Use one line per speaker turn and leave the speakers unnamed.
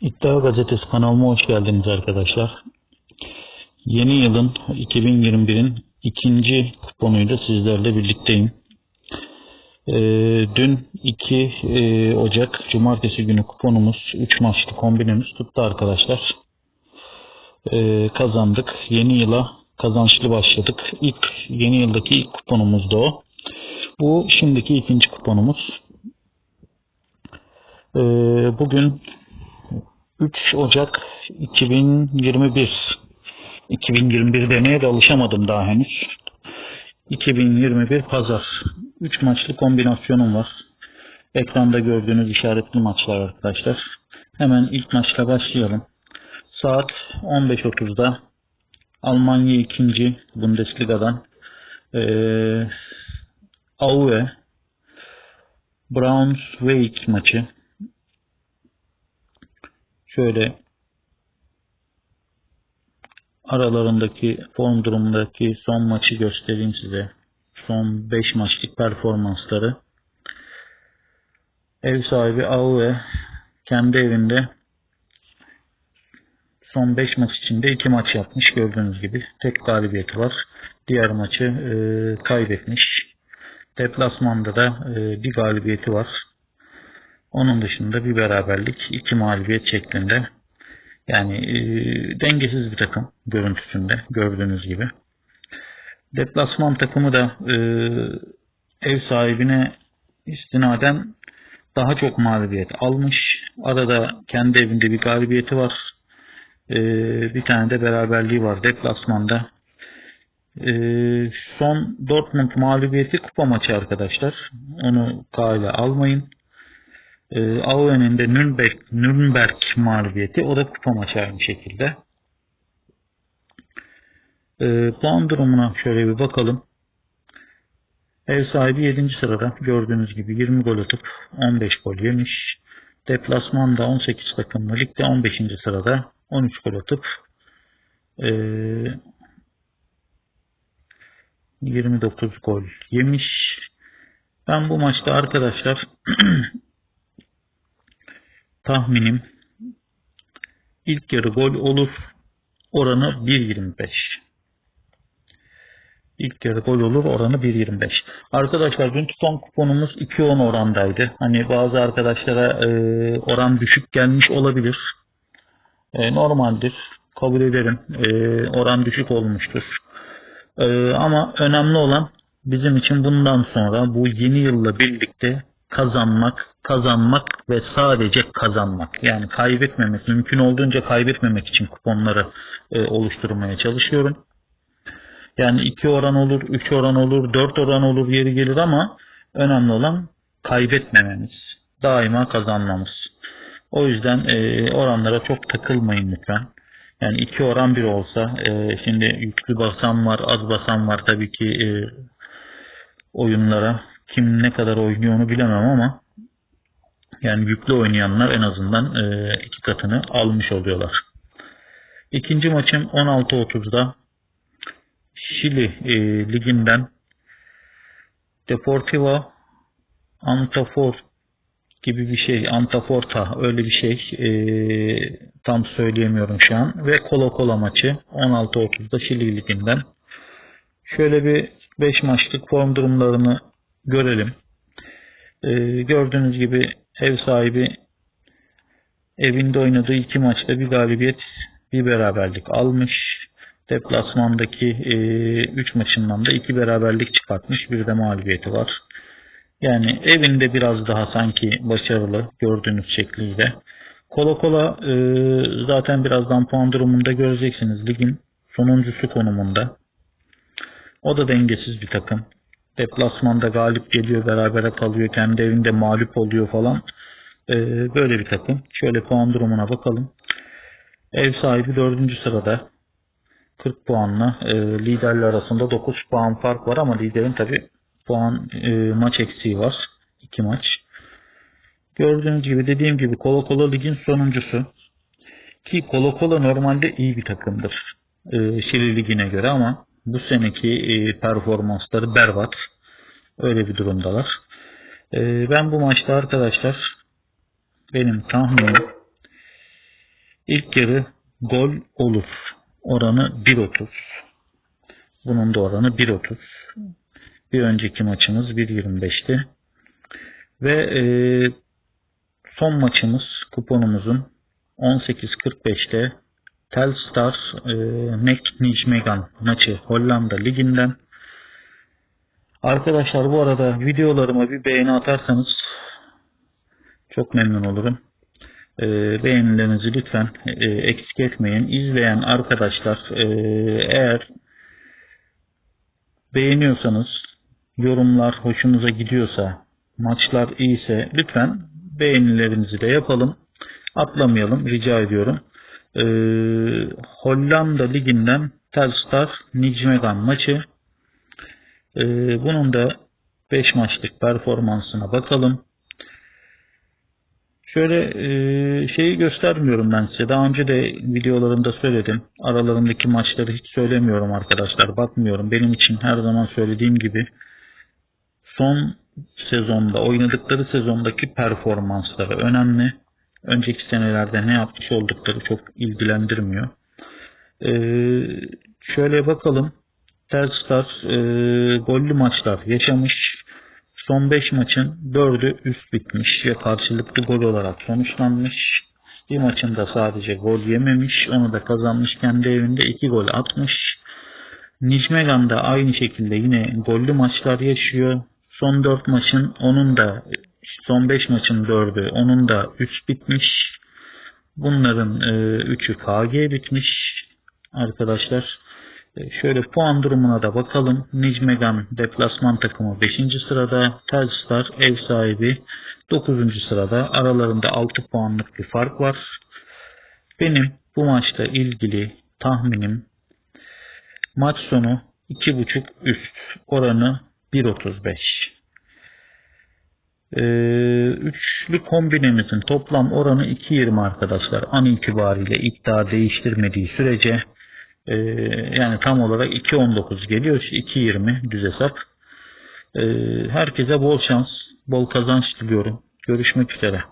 İddia Gazetesi kanalıma hoş geldiniz arkadaşlar. Yeni yılın 2021'in ikinci kuponuyla sizlerle birlikteyim. Ee, dün 2 e, Ocak Cumartesi günü kuponumuz 3 maçlı kombinimiz tuttu arkadaşlar. Ee, kazandık. Yeni yıla kazançlı başladık. İlk yeni yıldaki ilk kuponumuz da o. Bu şimdiki ikinci kuponumuz. Ee, bugün 3 Ocak 2021 2021 demeye de alışamadım daha henüz. 2021 Pazar. 3 maçlı kombinasyonum var. Ekranda gördüğünüz işaretli maçlar arkadaşlar. Hemen ilk maçla başlayalım. Saat 15.30'da Almanya 2. Bundesliga'dan ee, Aue Braunschweig maçı şöyle aralarındaki form durumundaki son maçı göstereyim size. Son 5 maçlık performansları. Ev sahibi Aue kendi evinde son 5 maç içinde 2 maç yapmış gördüğünüz gibi. Tek galibiyeti var. Diğer maçı e, kaybetmiş. Deplasmanda da e, bir galibiyeti var. Onun dışında bir beraberlik, iki mağlubiyet şeklinde. Yani e, dengesiz bir takım görüntüsünde gördüğünüz gibi. Deplasman takımı da e, ev sahibine istinaden daha çok mağlubiyet almış. Arada kendi evinde bir galibiyeti var. E, bir tane de beraberliği var deplasmanda. E, son Dortmund mağlubiyeti kupa maçı arkadaşlar. Onu kale almayın. E, Auen'in de Nürnberg, Nürnberg mağlubiyeti. O da kupa maçı aynı şekilde. E, puan durumuna şöyle bir bakalım. Ev sahibi 7. sırada gördüğünüz gibi 20 gol atıp 15 gol yemiş. Deplasmanda 18 takımlı ligde 15. sırada 13 gol atıp e, 29 gol yemiş. Ben bu maçta arkadaşlar tahminim ilk yarı gol olur oranı 1.25. İlk yarı gol olur oranı 1.25. Arkadaşlar dünkü son kuponumuz 2.10 orandaydı. Hani bazı arkadaşlara e, oran düşük gelmiş olabilir. E, normaldir. Kabul ederim. E, oran düşük olmuştur. E, ama önemli olan bizim için bundan sonra bu yeni yılla birlikte kazanmak, kazanmak ve sadece kazanmak. Yani kaybetmemek, mümkün olduğunca kaybetmemek için kuponları e, oluşturmaya çalışıyorum. Yani 2 oran olur, 3 oran olur, 4 oran olur yeri gelir ama önemli olan kaybetmememiz. Daima kazanmamız. O yüzden e, oranlara çok takılmayın lütfen. Yani 2 oran 1 olsa, e, şimdi yüklü basan var, az basan var tabii ki e, oyunlara. Kim ne kadar oynuyor onu bilemem ama yani yüklü oynayanlar en azından e, iki katını almış oluyorlar. İkinci maçım 16.30'da Şili e, liginden Deportivo Antafort gibi bir şey. Antaforta öyle bir şey. E, tam söyleyemiyorum şu an. Ve Kolo Kolo maçı 16.30'da Şili liginden. Şöyle bir 5 maçlık form durumlarını görelim. E, gördüğünüz gibi ev sahibi evinde oynadığı iki maçta bir galibiyet bir beraberlik almış. Deplasmandaki 3 e, maçından da 2 beraberlik çıkartmış. Bir de mağlubiyeti var. Yani evinde biraz daha sanki başarılı gördüğünüz şekliyle. Kola kola e, zaten birazdan puan durumunda göreceksiniz. Ligin sonuncusu konumunda. O da dengesiz bir takım. Deplasmanda galip geliyor, berabere kalıyor, kendi evinde mağlup oluyor falan. E, böyle bir takım. Şöyle puan durumuna bakalım. Ev sahibi 4. sırada. 40 puanla e, liderler arasında 9 puan fark var ama liderin tabi puan e, maç eksiği var. 2 maç. Gördüğünüz gibi dediğim gibi Kolo Kolo ligin sonuncusu. Ki Kolo Kolo normalde iyi bir takımdır. E, Şili ligine göre ama bu seneki e, performansları berbat. Öyle bir durumdalar. E, ben bu maçta arkadaşlar benim tahminim İlk yarı gol olur. Oranı 1.30. Bunun da oranı 1.30. Bir önceki maçımız 1.25'ti. Ve e, son maçımız kuponumuzun 18.45'te Telstar e, Next Nijmegen maçı Hollanda Ligi'nden. Arkadaşlar bu arada videolarıma bir beğeni atarsanız çok memnun olurum. E, beğenilerinizi lütfen e, eksik etmeyin. İzleyen arkadaşlar e, eğer beğeniyorsanız yorumlar hoşunuza gidiyorsa maçlar iyiyse lütfen beğenilerinizi de yapalım. Atlamayalım rica ediyorum. Ee, Hollanda Ligi'nden Telstar Nijmegen maçı. Ee, bunun da 5 maçlık performansına bakalım. Şöyle e, şeyi göstermiyorum ben size. Daha önce de videolarımda söyledim. Aralarındaki maçları hiç söylemiyorum arkadaşlar. Bakmıyorum. Benim için her zaman söylediğim gibi son sezonda oynadıkları sezondaki performansları önemli. Önceki senelerde ne yapmış oldukları çok ilgilendirmiyor. Ee, şöyle bakalım. Telstar e, gollü maçlar yaşamış. Son 5 maçın 4'ü üst bitmiş ve karşılıklı gol olarak sonuçlanmış. Bir maçında sadece gol yememiş. Onu da kazanmış. Kendi evinde 2 gol atmış. Nijmegen de aynı şekilde yine gollü maçlar yaşıyor. Son 4 maçın onun da son 5 maçın 4'ü onun da 3 bitmiş. Bunların 3'ü KG bitmiş arkadaşlar. E, Şöyle puan durumuna da bakalım. Nijmegen deplasman takımı 5. sırada. Telstar ev sahibi 9. sırada. Aralarında 6 puanlık bir fark var. Benim bu maçla ilgili tahminim maç sonu 2.5 üst oranı 1.35. Ee, üçlü kombinemizin toplam oranı 2.20 arkadaşlar. An itibariyle iddia değiştirmediği sürece ee, yani tam olarak 2.19 geliyor. 2.20 düz hesap. Ee, herkese bol şans, bol kazanç diliyorum. Görüşmek üzere.